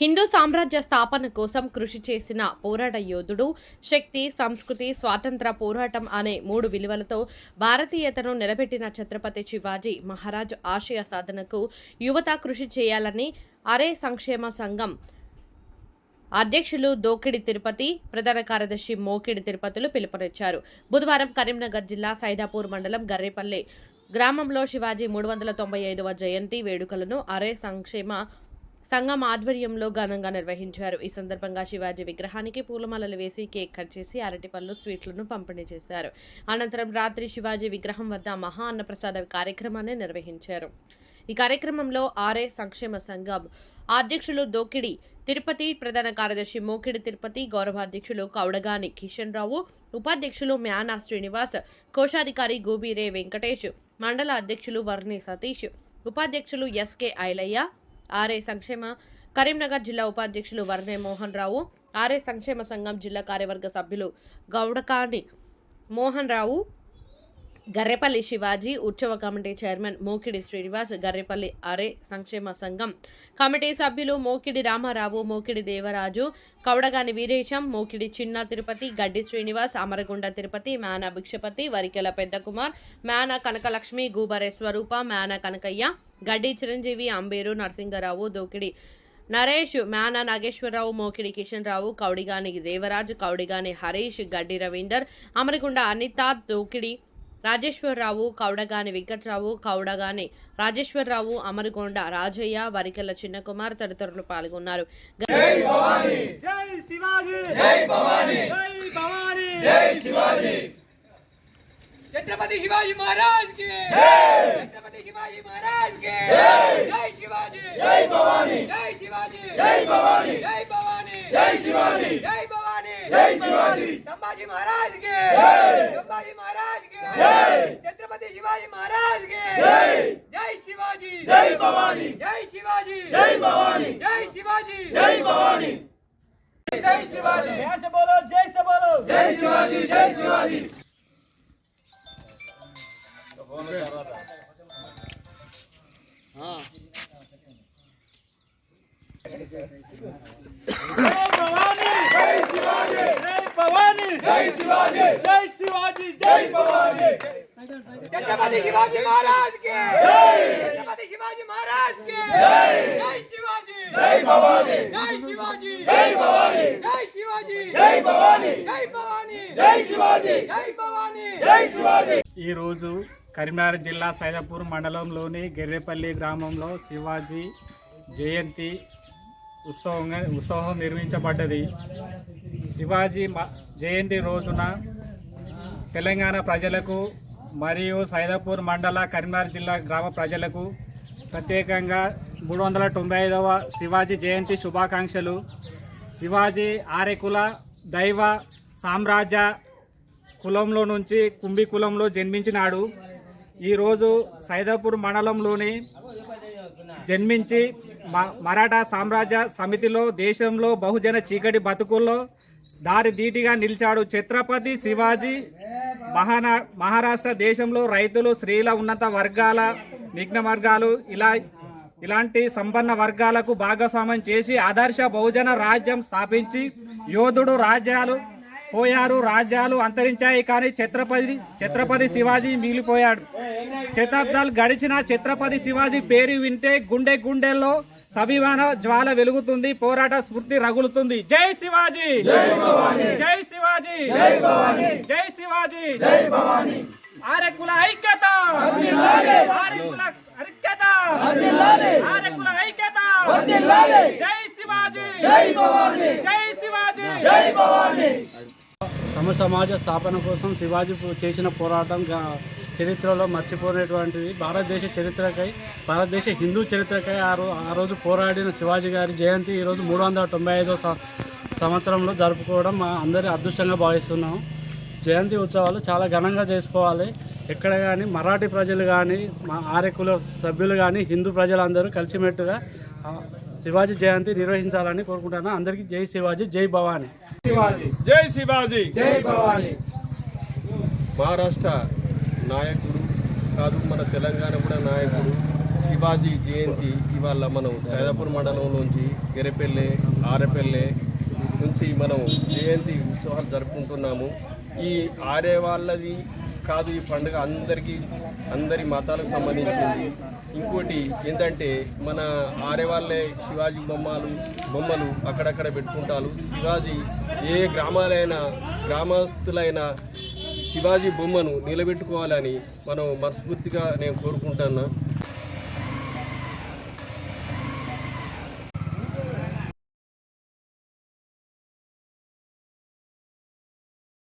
హిందూ సామ్రాజ్య స్థాపన కోసం కృషి చేసిన పోరాట యోధుడు శక్తి సంస్కృతి స్వాతంత్ర పోరాటం అనే మూడు విలువలతో భారతీయతను నిలబెట్టిన ఛత్రపతి శివాజీ మహారాజ్ ఆశయ సాధనకు యువత కృషి చేయాలని అరే సంక్షేమ సంఘం అధ్యక్షులు దోకిడి తిరుపతి ప్రధాన కార్యదర్శి మోకిడి తిరుపతిలు పిలుపునిచ్చారు. బుధవారం కరీంనగర్ జిల్లా సైదాపూర్ మండలం గర్రేపల్లి గ్రామంలో శివాజీ మూడు వందల తొంభై ఐదవ జయంతి వేడుకలను అరే సంక్షేమ సంఘం ఆధ్వర్యంలో ఘనంగా నిర్వహించారు. ఈ సందర్భంగా శివాజీ విగ్రహానికి పూలమాలలు వేసి కేక్ కట్ చేసి అరటిపళ్ళు స్వీట్లను పంపిణీ చేశారు. అనంతరం రాత్రి శివాజీ విగ్రహం వద్ద మహా అన్నప్రసాద కార్యక్రమాన్ని నిర్వహించారు. ఈ కార్యక్రమంలో ఆర్ఏ సంక్షేమ సంఘం అధ్యక్షులు దోకిడి తిరుపతి ప్రధాన కార్యదర్శి మోకిడి తిరుపతి గౌరవాధ్యక్షులు కౌడగాని కిషన్ రావు ఉపాధ్యక్షులు మ్యానా శ్రీనివాస్ కోశాధికారి గోబీరే వెంకటేష్ మండల అధ్యక్షులు వర్ణి సతీష్ ఉపాధ్యక్షులు ఎస్కే ఐలయ్య ఆర్ఏ సంక్షేమ కరీంనగర్ జిల్లా ఉపాధ్యక్షులు వర్ణే మోహన్ రావు ఆర్ఏ సంక్షేమ సంఘం జిల్లా కార్యవర్గ సభ్యులు గౌడకాని మోహన్ రావు గర్రెపల్లి శివాజీ ఉత్సవ కమిటీ చైర్మన్ మోకిడి శ్రీనివాస్ గర్రెపల్లి అరే సంక్షేమ సంఘం కమిటీ సభ్యులు మోకిడి రామారావు మోకిడి దేవరాజు కౌడగాని వీరేశం మోకిడి చిన్న తిరుపతి గడ్డి శ్రీనివాస్ అమరగుండ తిరుపతి మేన భిక్షపతి వరికెల పెద్దకుమార్ మేన కనకలక్ష్మి గూబరే స్వరూప మేన కనకయ్య గడ్డి చిరంజీవి అంబేరు నరసింగరావు దోకిడి నరేష్ మేనా నాగేశ్వరరావు మోకిడి కిషన్ రావు కౌడిగాని దేవరాజు కౌడిగాని హరీష్ గడ్డి రవీందర్ అమరకొండ అనిత దోకిడి రాజేశ్వరరావు కౌడగాని వెంకట్రావు కౌడగాని రాజేశ్వరరావు అమరగొండ రాజయ్య వరికెల చిన్నకుమార్ తదితరులు పాల్గొన్నారు. జై శివాజీ! జై భవానీ! జై భవానీ! జై శివాజీ! छत्रपति शिवाजी महाराज के। छत्रपति शिवाजी महाराज के। जय। शिवाजी। जय भवानी। जय शिवाजी। जय भवानी। जय भवानी। जय शिवाजी। जय भवानी। जय शिवाजी। संभाजी महाराज के। संभाजी महाराज के। छत्रपति शिवाजी महाराज के। जय। शिवाजी। जय भवानी। जय शिवाजी। जय भवानी। जय शिवाजी। जय भवानी। जय शिवाजी। जय से बोलो जय से बोलो। जय शिवाजी जय शिवाजी। छत्रपति शिवाजी महाराज के छत्रपति शिवाजी महाराज के जय शिवाजी जय भवानी जय शिवाजी जय भवानी जय शिवाजी जय भवानी जय भवानी जय शिवाजी जय भवानी जय शिवाजी ఈరోజు కరీంనగర్ జిల్లా సైదాపూర్ మండలంలోని గెర్రేపల్లి గ్రామంలో శివాజీ జయంతి ఉత్సవంగా ఉత్సవం నిర్మించబడ్డది శివాజీ మ- జయంతి రోజున తెలంగాణ ప్రజలకు మరియు సైదాపూర్ మండల కరీంనగర్ జిల్లా గ్రామ ప్రజలకు ప్రత్యేకంగా మూడు వందల తొంభై ఐదవ శివాజీ జయంతి శుభాకాంక్షలు. శివాజీ ఆరెకుల దైవ సామ్రాజ్య కులంలో నుంచి కుంభి కులంలో జన్మించినాడు. ఈరోజు సైదాపూర్ మండలంలోని జన్మించి మ- మరాఠా సామ్రాజ్య సమితిలో దేశంలో బహుజన చీకటి బతుకుల్లో దారిధీటిగా నిలిచాడు ఛత్రపతి శివాజీ. మహానా మహారాష్ట్ర దేశంలో రైతులు స్త్రీల ఉన్నత వర్గాల నిఘ్న వర్గాలు ఇలా ఇలాంటి సంపన్న వర్గాలకు భాగస్వామ్యం చేసి ఆదర్శ బహుజన రాజ్యం స్థాపించి యోధుడు రాజ్యాలు పోయారు రాజ్యాలు అంతరించాయి కానీ ఛత్రపతి ఛత్రపతి శివాజీ మిగిలిపోయాడు. శతాబ్దాలు గడిచిన ఛత్రపతి శివాజీ పేరు వింటే గుండె గుండెల్లో సభిమాన జ్వాల వెలుగుతుంది పోరాట స్ఫూర్తి రగులుతుంది. జై శివాజీ! జై శివాజీ! జై శివాజీ! ఆరెక్కుల ఐక్యత! ఆరెక్కుల ఐక్యత! ఆరెక్కుల ఐక్యత! జై శివాజీ! జై శివాజీ! సమాజ స్థాపన కోసం శివాజీ చేసిన పోరాటం చరిత్రలో మర్చిపోయినటువంటిది. భారతదేశ చరిత్రకై భారతదేశ హిందూ చరిత్రకై ఆ ఆ రోజు పోరాడిన శివాజీ గారి జయంతి ఈరోజు మూడు వందల తొంభై ఐదో సంవత్సరంలో జరుపుకోవడం మా అందరి అదృష్టంగా భావిస్తున్నాం. జయంతి ఉత్సవాలు చాలా ఘనంగా చేసుకోవాలి. ఎక్కడ కానీ మరాఠీ ప్రజలు కానీ మా ఆర్యకుల సభ్యులు కానీ హిందూ ప్రజలందరూ కలిసిమెట్టుగా శివాజీ జయంతి నిర్వహించాలని కోరుకుంటున్నాను అందరికీ జై శివాజీ జై భవానీ. జై శివాజీ. జై భవానీ. మహారాష్ట్ర నాయకుడు కాదు మన తెలంగాణ కూడా నాయకుడు శివాజీ జయంతి ఇవాళ మనం సైదాపూర్ మండలంలోంచి గెరెపల్లె ఆరెపల్లె నుంచి మనం జయంతి ఉత్సవాలు జరుపుకుంటున్నాము. ఈ ఆరే వాళ్ళది కాదు ఈ పండుగ అందరికీ అందరి మతాలకు సంబంధించింది. ఇంకోటి ఏంటంటే మన ఆరేవాళ్ళే శివాజీ బొమ్మలు బొమ్మలు అక్కడక్కడ పెట్టుకుంటారు. శివాజీ ఏ గ్రామాలైనా గ్రామస్తులైనా శివాజీ బొమ్మను నిలబెట్టుకోవాలని మనం మనస్ఫూర్తిగా నేను కోరుకుంటున్నాను